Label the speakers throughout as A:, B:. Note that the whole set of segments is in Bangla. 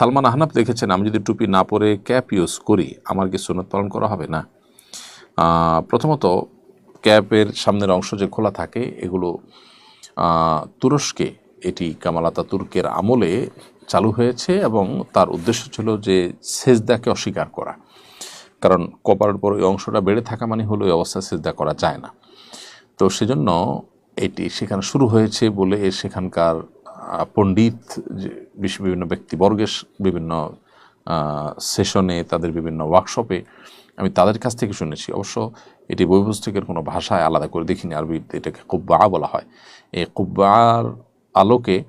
A: সালমান আহনাফ দেখেছেন, আমি যদি টুপি না পরে ক্যাপ ইউজ করি, আমার কি সুন্নত পালন করা হবে না? প্রথমত, ক্যাপের সামনের অংশ যে খোলা থাকে, এগুলো তুরস্কে, এটি কামালাতা তুর্কের আমলে চালু হয়েছে এবং তার উদ্দেশ্য ছিল যে সেজদাকে অস্বীকার করা। কারণ কপারের পর ওই অংশটা বেড়ে থাকা মানে হলো ওই অবস্থায় সেজদা করা যায় না। তো সেজন্য এটি সেখানে শুরু হয়েছে বলে সেখানকার পণ্ডিত, যে বিশ- বিভিন্ন ব্যক্তিবর্গের বিভিন্ন সেশনে, তাদের বিভিন্ন ওয়ার্কশপে আমি তাদের কাছ থেকে শুনেছি। অবশ্য এটি বই পুস্তকের কোনো ভাষায় আলাদা করে দেখিনি আরবিতে এটাকে কুব্বা বলা হয়। এই কুব্বার আলোকে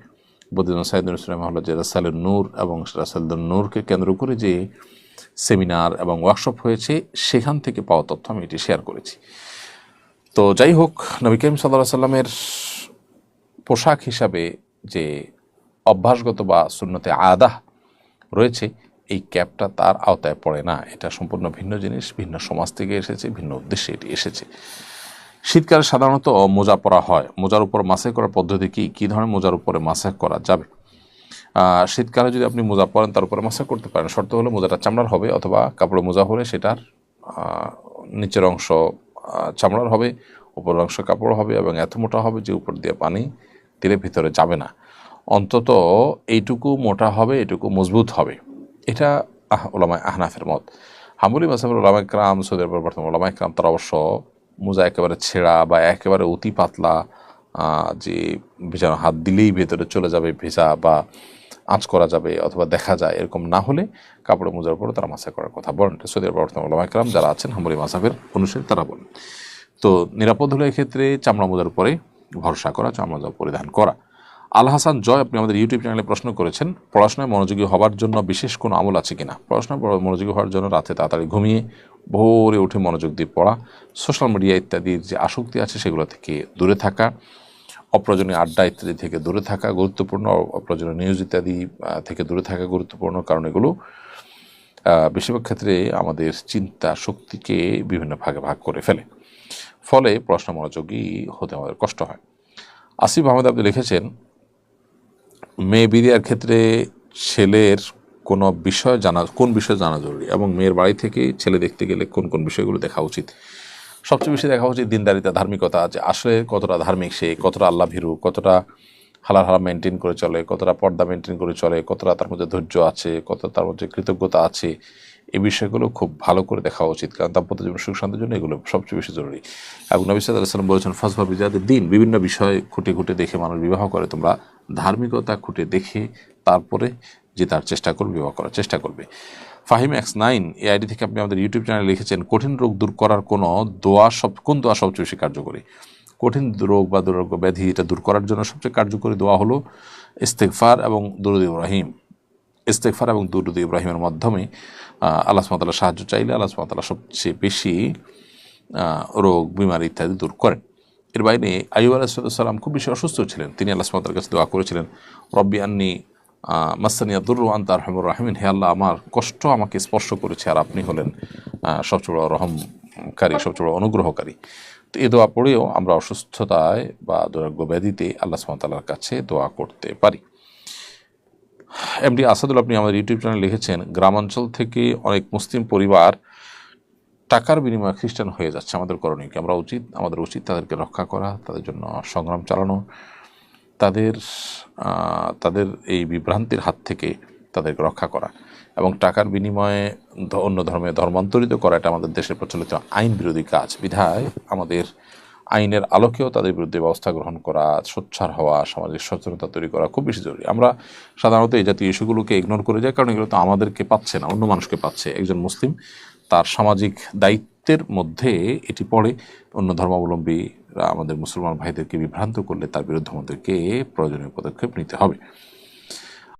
A: বদিন সাইদুল ইসলাম হল যে রাসালুন নূর এবং রাসালুন নূরকে কেন্দ্র করে যে সেমিনার এবং ওয়ার্কশপ হয়েছে, সেখান থেকে পাওয়া তথ্য আমি এটি শেয়ার করেছি। তো যাই হোক, নবী করিম সাল্লাহ সাল্লামের পোশাক হিসাবে যে অভ্যাসগত বা শূন্যতে আদাহ রয়েছে, এই ক্যাপটা তার আওতায় পড়ে না। এটা সম্পূর্ণ ভিন্ন জিনিস, ভিন্ন সমাজ থেকে এসেছে, ভিন্ন উদ্দেশ্যে এটি এসেছে। শীতকালে সাধারণত মোজা পরা হয়। মোজার উপর মাসাই করার পদ্ধতি কি? কী ধরনের মোজার উপরে মাসাজ করা যাবে? শীতকালে যদি আপনি মোজা পরেন, তার উপরে মাসাজ করতে পারেন। শর্ত হলো মোজাটা চামড়ার হবে অথবা কাপড়ে মোজা হলে সেটার নিচের অংশ চামড়ার হবে, উপরের অংশ কাপড় হবে এবং এত মোটা হবে যে উপর দিয়ে পানি দিলে ভিতরে যাবে না। অন্তত এইটুকু মোটা হবে এটুকু মজবুত হবে। এটা আহ ওলামায় আহনাফের মত। হামুলি মাসাফের ওলামায় ক্রাম, সৌদি আরবের বর্তমান ওলামায় ক্রাম, তারা অবশ্য মোজা একেবারে ছেঁড়া বা একেবারে অতি পাতলা যে ভেজানো হাত দিলেই ভেতরে চলে যাবে, ভেজা বা আঁচ করা যাবে অথবা দেখা যায়, এরকম না হলে কাপড়ে মোজার উপরে তারা মাসা করার কথা বলেন। সৌদি আরবের বর্তমান ওলামায় ক্রাম যারা আছেন হামুলি মাসাফের অনুসারী তারা বলেন। তো নিরাপদ হলো এক্ষেত্রে চামড়া মোজার উপরে ভরসা করা চামড়া পরিধান করা। আল হাসান জয়, আপনি আমাদের ইউটিউব চ্যানেলে প্রশ্ন করেছেন, পড়াশোনায় মনোযোগী হওয়ার জন্য বিশেষ কোনো আমল আছে কিনা? পড়াশোনায় মনোযোগী হওয়ার জন্য রাতে তাড়াতাড়ি ঘুমিয়ে, ভোরে উঠে মনোযোগ দিয়ে পড়া, সোশ্যাল মিডিয়া ইত্যাদির যে আসক্তি আছে সেগুলো থেকে দূরে থাকা, অপ্রয়োজনীয় আড্ডা ইত্যাদি থেকে দূরে থাকা, গুরুত্বপূর্ণ অপ্রয়োজনীয় নিউজ ইত্যাদি থেকে দূরে থাকা গুরুত্বপূর্ণ কারণ এগুলো বেশিরভাগ ক্ষেত্রে আমাদের চিন্তা শক্তিকে বিভিন্ন ভাগে ভাগ করে ফেলে। ফলে প্রশ্ন মনোযোগী হতে আমাদের কষ্ট হয়। আসিফ আহমেদ আপনি লিখেছেন, মেয়ে বিরিয়ার ক্ষেত্রে ছেলের কোনো বিষয় জানা, কোন বিষয় জানা জরুরি এবং মেয়ের বাড়ি থেকে ছেলে দেখতে গেলে কোন কোন বিষয়গুলো দেখা উচিত? সবচেয়ে বেশি দেখা উচিত দিনদারিতা, ধার্মিকতা, যে আসলে কতটা ধার্মিক সে, কতটা আল্লাহ ভীরু, কতটা হালাল হারাম মেনটেন করে চলে, কতটা পর্দা মেনটেন করে চলে, কতটা তার মধ্যে ধৈর্য আছে, কতটা তার মধ্যে কৃতজ্ঞতা আছে। এই বিষয়গুলো খুব ভালো করে দেখা উচিত। কারণ দাম্পত্য জীবন, সুখ, শান্তির জন্য এগুলো সবচেয়ে বেশি জরুরি। এবং নবী সাল্লাহ সাল্লাম বলেছেন ফসফা বিজাদের দিন বিভিন্ন বিষয় খুঁটে খুঁটে দেখে মানুষ বিবাহ করে। তোমরা ধার্মিকতা খুঁটে দেখে তারপরে যে তার চেষ্টা করবে, বিবাহ করার চেষ্টা করবে। ফাহিম এক্স নাইন, এই আইডি থেকে আপনি আমাদের ইউটিউব চ্যানেলে লিখেছেন, কঠিন রোগ দূর করার কোনো দোয়া সব, কোন দোয়া সবচেয়ে বেশি কার্যকরী? কঠিন রোগ বা দুরোগ্য ব্যাধি এটা দূর করার জন্য সবচেয়ে কার্যকরী দোয়া হলো ইস্তেকফার এবং দুরুদ ইব্রাহিম। ইস্তেকফার এবং দুরুদ ইব্রাহিমের মাধ্যমে আল্লাহ সুমতাল্লাহ সাহায্য চাইলে আল্লাহ সুমতাল্লাহ সবচেয়ে বেশি রোগ, বিমারি ইত্যাদি দূর করেন। এর বাইরে আইব আলাহিসাল্লাম খুব বেশি অসুস্থ ছিলেন। তিনি আল্লাহ সুমতার কাছে দোয়া করেছিলেন, রব্বি আন্নি মাসানিয়া দুর্র আন্তার রহমুর রাহমিন। হে আল্লাহ, আমার কষ্ট আমাকে স্পর্শ করেছে আর আপনি হলেন সবচেয়ে বড় রহমকারী, সবচেয়ে বড় অনুগ্রহকারী। তো এ দোয়া পড়েও আমরা অসুস্থতায় বা দুরাগ্য ব্যাধিতে আল্লাহ সুমতাল্লাহর কাছে দোয়া করতে পারি। এমডি আসাদুল আপনি আমাদের ইউটিউব চ্যানেলে লিখেছেন, গ্রামাঞ্চল থেকে অনেক মুসলিম পরিবার টাকার বিনিময়ে খ্রিস্টান হয়ে যাচ্ছে। আমাদের করণীয় কি? আমরা উচিত, আমাদের উচিত তাদেরকে রক্ষা করা, তাদের জন্য সংগ্রাম চালানো, তাদের তাদের এই বিভ্রান্তির হাত থেকে তাদেরকে রক্ষা করা এবং টাকার বিনিময়ে অন্য ধর্মে ধর্মান্তরিত করা, এটা আমাদের দেশের প্রচলিত আইন বিরোধী কাজ। বিধায় আমাদের আইনের আলোকেও তাদের বিরুদ্ধে ব্যবস্থা গ্রহণ করা, সোচ্চার হওয়া, সামাজিক সচেতনতা তৈরি করা খুব বেশি জরুরি। আমরা সাধারণত এই জাতীয় ইস্যুগুলোকে ইগনোর করে যাই, কারণ এগুলো তো আমাদেরকে পাচ্ছে না, অন্য মানুষকে পাচ্ছে। একজন মুসলিম তার সামাজিক দায়িত্বের মধ্যে এটি পড়ে। অন্য ধর্মাবলম্বীরা আমাদের মুসলমান ভাইদেরকে বিভ্রান্ত করলে তার বিরুদ্ধে আমাদেরকে প্রয়োজনীয় পদক্ষেপ নিতে হবে।